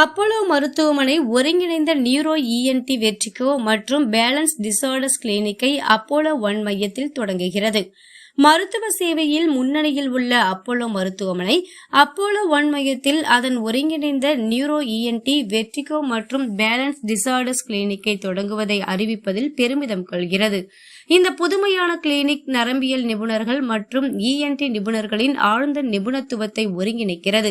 Apollo மருத்துவமனை ஒருங்கிணைந்த neuro ENT vertigo மற்றும் பேலன்ஸ் டிசார்டர்ஸ் கிளினிக்கை அப்போலோ ஒன் மையத்தில் தொடங்குகிறது. மருத்துவ சேவையில் முன்னணியில் உள்ள அப்போலோ மருத்துவமனை அப்போலோ ஒன் மையத்தில் அதன் ஒருங்கிணைந்த நியூரோ இஎன்டி வெற்றிகோ மற்றும் பேலன்ஸ் டிசார்டர்ஸ் கிளினிக்கை தொடங்குவதை அறிவிப்பதில் பெருமிதம் கொள்கிறது. இந்த புதுமையான கிளினிக் நரம்பியல் நிபுணர்கள் மற்றும் இஎன்டி நிபுணர்களின் ஆழ்ந்த நிபுணத்துவத்தை ஒருங்கிணைக்கிறது.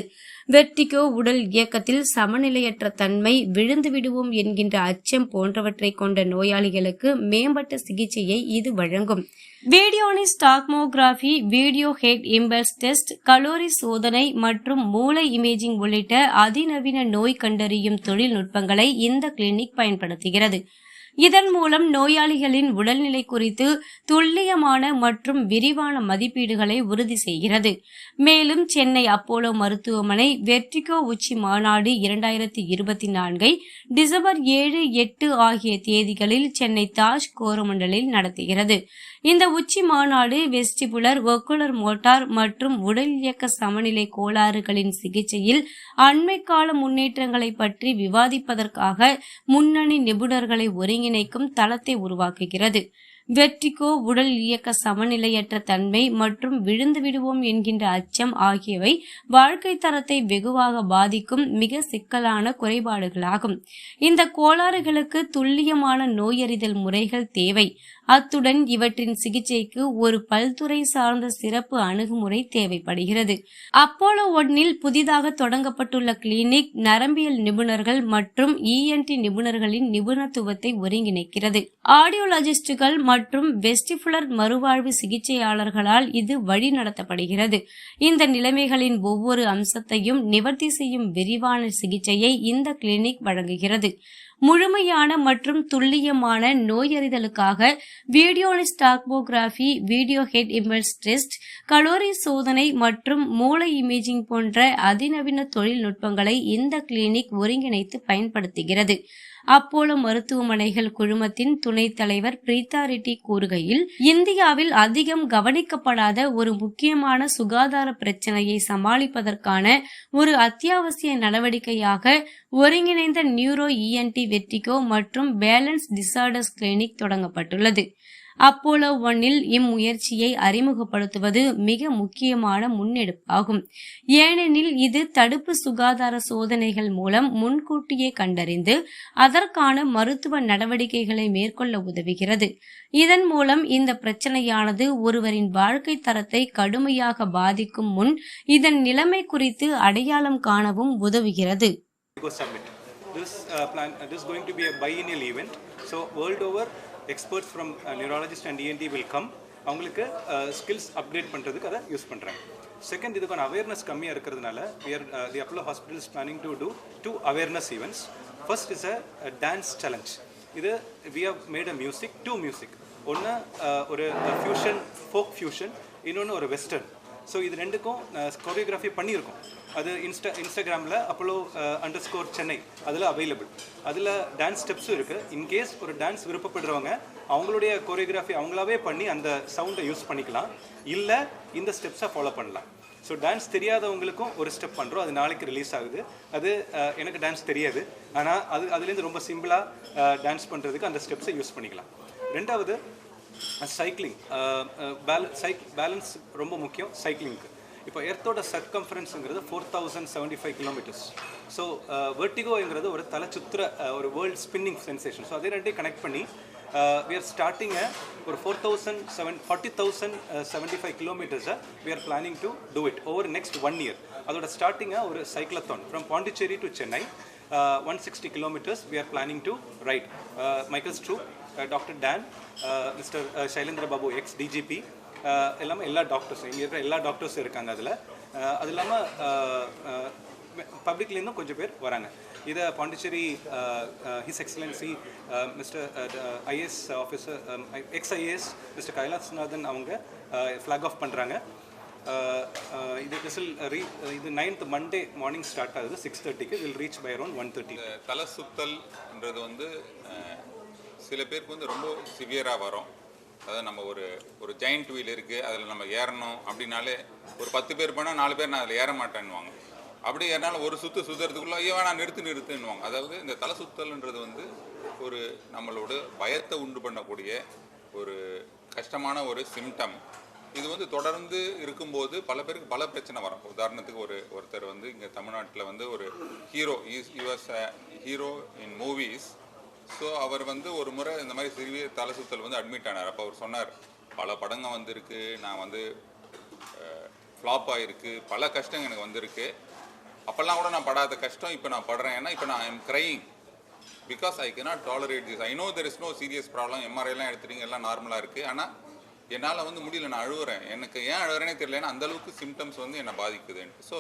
வெர்டிகோ உடல் இயக்கத்தில் சமநிலையற்ற தன்மை விழுந்து விடுவோம் என்கின்ற அச்சம் போன்றவற்றை கொண்ட நோயாளிகளுக்கு மேம்பட்ட சிகிச்சையை இது வழங்கும். Videonystagmography video head impulse test caloric சோதனை மற்றும் மூளை இமேஜிங் உள்ளிட்ட அதிநவீன நோய் கண்டறியும் தொழில்நுட்பங்களை இந்த கிளினிக் பயன்படுத்துகிறது. இதன் மூலம் நோயாளிகளின் உடல்நிலை குறித்து துல்லியமான மற்றும் விரிவான மதிப்பீடுகளை உறுதி செய்கிறது. மேலும் சென்னை அப்போலோ மருத்துவமனை வெர்டிகோ உச்சி மாநாடு இரண்டாயிரத்தி இருபத்தி நான்கை டிசம்பர் ஏழு எட்டு ஆகிய தேதிகளில் சென்னை தாஜ் கோரமண்டலில் நடத்துகிறது. இந்த உச்சி மாநாடு வெஸ்டிபுலர் ஒக்குலர் மோட்டார் மற்றும் உடல் இயக்க சமநிலை கோளாறுகளின் சிகிச்சையில் அண்மை கால முன்னேற்றங்களை பற்றி விவாதிப்பதற்காக முன்னணி நிபுணர்களை ஒருங்கிணைக்கும் தளத்தை உருவாக்குகிறது. வெற்றிகோ உடல் இயக்க சமநிலையற்ற தன்மை மற்றும் விழுந்து விடுவோம் என்கின்ற அச்சம் ஆகியவை வாழ்க்கை தரத்தை வெகுவாக பாதிக்கும் மிக சிக்கலான குறைபாடுகளாகும். இந்த கோளாறுகளுக்கு துல்லியமான நோயறிதல் முறைகள் தேவை. அத்துடன் இவற்றின் சிகிச்சைக்கு ஒரு பல்துறை சார்ந்த சிறப்பு அணுகுமுறை தேவைப்படுகிறது. அப்போலோ ஒன்னில் புதிதாக தொடங்கப்பட்டுள்ள கிளினிக் நரம்பியல் நிபுணர்கள் மற்றும் இஎன்டி நிபுணர்களின் நிபுணத்துவத்தை ஒருங்கிணைக்கிறது. ஆடியோலஜிஸ்டுகள் மற்றும் வெஸ்டிபுலர் மறுவாழ்வு சிகிச்சையாளர்களால் இது வழி நடத்தப்படுகிறது இந்த நிலைமைகளின் ஒவ்வொரு அம்சத்தையும் நிவர்த்தி செய்யும் விரிவான சிகிச்சையை இந்த கிளினிக் வழங்குகிறது. முழுமையான மற்றும் துல்லியமான நோயறிதலுக்காக videonystagmography video head impulse test caloric சோதனை மற்றும் மூளை இமேஜிங் போன்ற அதிநவீன தொழில்நுட்பங்களை இந்த கிளினிக் ஒருங்கிணைத்து பயன்படுத்துகிறது. அப்போலோ மருத்துவமனைகள் குழுமத்தின் துணைத் தலைவர் பிரீதா ரெட்டி கூறுகையில் இந்தியாவில் அதிகம் கவனிக்கப்படாத ஒரு முக்கியமான சுகாதார பிரச்சனையை சமாளிப்பதற்கான ஒரு அத்தியாவசிய நடவடிக்கையாக ஒருங்கிணைந்த நியூரோ இஎன்டி வெர்டிகோ மற்றும் பேலன்ஸ் டிசார்டர்ஸ் கிளினிக் தொடங்கப்பட்டுள்ளது. அப்போலோ ஒன்னில் இம்முயற்சியை அறிமுகப்படுத்துவது மிக முக்கியமான முன்னெடுப்பாகும். ஏனெனில் இது தடுப்பு சுகாதார சோதனைகள் மூலம் முன்கூட்டியே கண்டறிந்து அதற்கான மருத்துவ நடவடிக்கைகளை மேற்கொள்ள உதவுகிறது. இதன் மூலம் இந்த பிரச்சனையானது ஒருவரின் வாழ்க்கை தரத்தை கடுமையாக பாதிக்கும் முன் இதன் நிலைமை குறித்து அடையாளம் காணவும் உதவுகிறது. This uh, plan, uh, this is going to be a biennial event. So world over, experts from neurologist and ENT will come அவங்களுக்கு ஸ்கில்ஸ் அப்டேட் பண்ணுறதுக்கு அதை யூஸ் பண்ணுறேன் செகண்ட் இதுக்கான அவேர்னஸ் கம்மியாக இருக்கிறதுனால where the Apollo hospitals planning to do do awareness events first is a dance challenge இது we have made a music to music ஒன்று ஒரு ஃபியூஷன் ஃபோக் ஃபியூஷன் இன்னொன்று ஒரு வெஸ்டர்ன் ஸோ இது ரெண்டுக்கும் கொரியோகிராஃபி பண்ணியிருக்கோம். அது இன்ஸ்டா இன்ஸ்டாகிராமில் அப்போலோ அண்டர் ஸ்கோர் சென்னை அதில் அவைலபிள் அதில் டான்ஸ் ஸ்டெப்ஸும் இருக்குது இன்கேஸ் ஒரு டான்ஸ் விருப்பப்படுறவங்க அவங்களுடைய கொரியோகிராஃபி அவங்களாவே பண்ணி அந்த சவுண்டை யூஸ் பண்ணிக்கலாம். இல்லை இந்த ஸ்டெப்ஸை ஃபாலோ பண்ணலாம். ஸோ டான்ஸ் தெரியாதவங்களுக்கும் ஒரு ஸ்டெப் பண்ணுறோம் அது நாளைக்கு ரிலீஸ் ஆகுது. அது uh, எனக்கு டான்ஸ் தெரியாது. ஆனால் அது அதுலேருந்து ரொம்ப சிம்பிளாக டான்ஸ் uh, பண்ணுறதுக்கு அந்த ஸ்டெப்ஸை யூஸ் பண்ணிக்கலாம். ரெண்டாவது சைக்கிளிங் சைக் பேலன்ஸ் ரொம்ப முக்கியம் சைக்கிளிங்க்கு இப்போ எர்த்தோட சர்க்கம்ஃபரன்ஸுங்கிறது four thousand seventy five kilometres so வெர்டிகோங்கிறது ஒரு தலை சுத்துற ஒரு வேர்ல்ட் ஸ்பின்னிங் சென்சேஷன் ஸோ அதே ரெண்டையும் கனெக்ட் பண்ணி வி ஆர் ஸ்டார்டிங் ஒரு four thousand seven forty thousand seventy five கிலோமீட்டர்ஸை we are planning to do it over next one year அதோட ஸ்டார்டிங்காக ஒரு சைக்கிளத்தான் from Pondicherry to Chennai one sixty kilometres we are planning to ride Michael ஸ்ட்ரூ doctor Dan mister Sylendra Babu ex DGP எல்லாமே எல்லா டாக்டர்ஸும் இங்கே இருக்கிற எல்லா டாக்டர்ஸும் இருக்காங்க அதில். அது இல்லாமல் பப்ளிக்லேருந்தும் கொஞ்சம் பேர் வராங்க. இதை Pondicherry his excellency mister IAS officer ex IAS mister Kailashnathan அவங்க ஃப்ளாக் ஆஃப் பண்ணுறாங்க இது விசில் ரீ இது நைன்த் மண்டே மார்னிங் ஸ்டார்ட் ஆகுது சிக்ஸ் தேர்ட்டிக்கு will reach by around one thirty தலை சுத்தல்ன்றது வந்து சில பேருக்கு வந்து ரொம்ப சிவியராக வரும். அதாவது நம்ம ஒரு ஒரு ஜெயிண்ட் வீல் இருக்குது அதில் நம்ம ஏறணும் அப்படின்னாலே ஒரு பத்து பேர் போனால் நாலு பேர் நான் அதில் ஏற மாட்டேன்னுவாங்க. அப்படி என்னால் ஒரு சுத்து சுத்துறதுக்குள்ள ஐயோ வேணாம் நிறுத்து நிறுத்துன்னுவாங்க. அதாவது இந்த தலை சுத்தல்ன்றது வந்து ஒரு நம்மளோட பயத்தை உண்டு பண்ணக்கூடிய ஒரு கஷ்டமான ஒரு சிம்டம் இது வந்து தொடர்ந்து இருக்கும்போது பல பேருக்கு பல பிரச்சனை வரும். உதாரணத்துக்கு ஒரு ஒருத்தர் வந்து இங்கே தமிழ்நாட்டில் வந்து ஒரு hero is US hero in movies so அவர் வந்து ஒரு முறை இந்த மாதிரி சிறிய தலை சுத்தல் வந்து அட்மிட் ஆனார். அப்போ அவர் சொன்னார் பல படங்க வந்திருக்கு நான் வந்து ஃப்ளாப் ஆகிருக்கு பல கஷ்டங்கள் எனக்கு வந்திருக்கு. அப்போல்லாம் கூட நான் படாத கஷ்டம் இப்போ நான் படுறேன். ஏன்னா இப்போ நான் I'm crying because I cannot tolerate this I no there is no serious problem எம்ஆர்ஐலாம் எடுத்துட்டீங்க எல்லாம் நார்மலாக இருக்குது ஆனால் என்னால் வந்து முடியல நான் அழுகுறேன் எனக்கு ஏன் அழுகுறேனே தெரியல. ஏன்னா அந்தளவுக்கு சிம்டம்ஸ் வந்து என்னை பாதிக்குதுன்ட்டு. ஸோ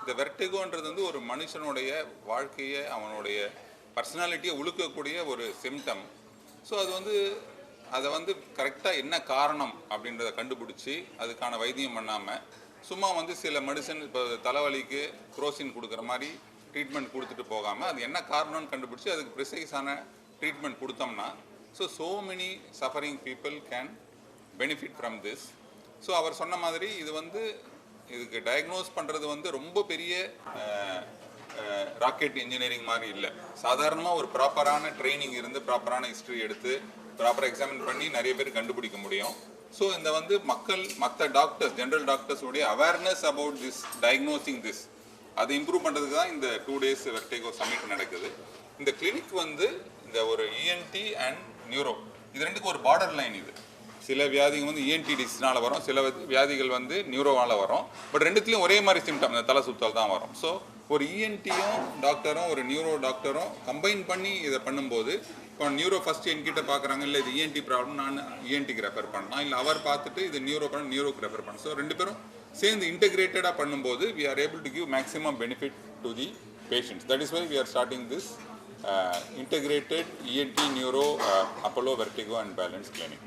இந்த வெர்டிகோன்றது வந்து ஒரு மனுஷனுடைய வாழ்க்கையை அவனுடைய பர்சனாலிட்டியை உழுக்கக்கூடிய ஒரு சிம்டம் ஸோ அது வந்து அதை வந்து கரெக்டாக என்ன காரணம் அப்படின்றத கண்டுபிடிச்சி அதுக்கான வைத்தியம் பண்ணாமல் சும்மா வந்து சில மெடிசன் இப்போ தலைவலிக்கு குரோசின் கொடுக்குற மாதிரி ட்ரீட்மெண்ட் கொடுத்துட்டு போகாமல் அது என்ன காரணம்னு கண்டுபிடிச்சி அதுக்கு ப்ரிசைஸான ட்ரீட்மெண்ட் கொடுத்தோம்னா so so many suffering people can benefit from this so அவர் சொன்ன மாதிரி இது வந்து இதுக்கு டயக்னோஸ் பண்ணுறது வந்து ரொம்ப பெரிய ராக்கெட் இன்ஜினியரிங் மாதிரி இல்லை. சாதாரணமாக ஒரு ப்ராப்பரான ட்ரைனிங் இருந்து ப்ராப்பரான ஹிஸ்ட்ரி எடுத்து ப்ராப்பராக எக்ஸாமின் பண்ணி நிறைய பேர் கண்டுபிடிக்க முடியும். ஸோ இந்த வந்து மக்கள் மற்ற doctors general டாக்டர்ஸோடைய awareness about this diagnosing this அதை இம்ப்ரூவ் பண்ணுறதுக்கு தான் இந்த டூ டேஸ் வெர்டேகோ சமிட் நடக்குது. இந்த கிளினிக் வந்து இந்த ஒரு இஎன்டி அண்ட் நியூரோ இது ரெண்டுக்கும் ஒரு பார்டர் லைன் இது. சில வியாதிகள் வந்து இஎன்டி டிஸ்னால் வரும் சில வியாதிகள் வந்து நியூரோவால் வரும். பட் ரெண்டுத்துலையும் ஒரே மாதிரி சிம்டம் இந்த தலை சுத்தல் தான் வரும். ஸோ ஒரு இஎன்டியும் டாக்டரும் ஒரு நியூரோ டாக்டரும் கம்பைன் பண்ணி இதை பண்ணும்போது இப்போ நியூரோ ஃபஸ்ட் என்கிட்ட பார்க்குறாங்க இல்லை இது இஎன்டி ப்ராப்ளம் நான் இஎன்டிக்கு ரெஃபர் பண்ணலாம் இல்லை அவர் பார்த்துட்டு இது நியூரோ பண்ண நியூரோக்கு ரெஃபர் பண்ணலாம் ஸோ ரெண்டு பேரும் சேர்ந்து இன்டெகிரேட்டடாக பண்ணும்போது we are able to give maximum benefit to the patients that is why we are starting this integrated ENT neuro Apollo vertigo and balance clinic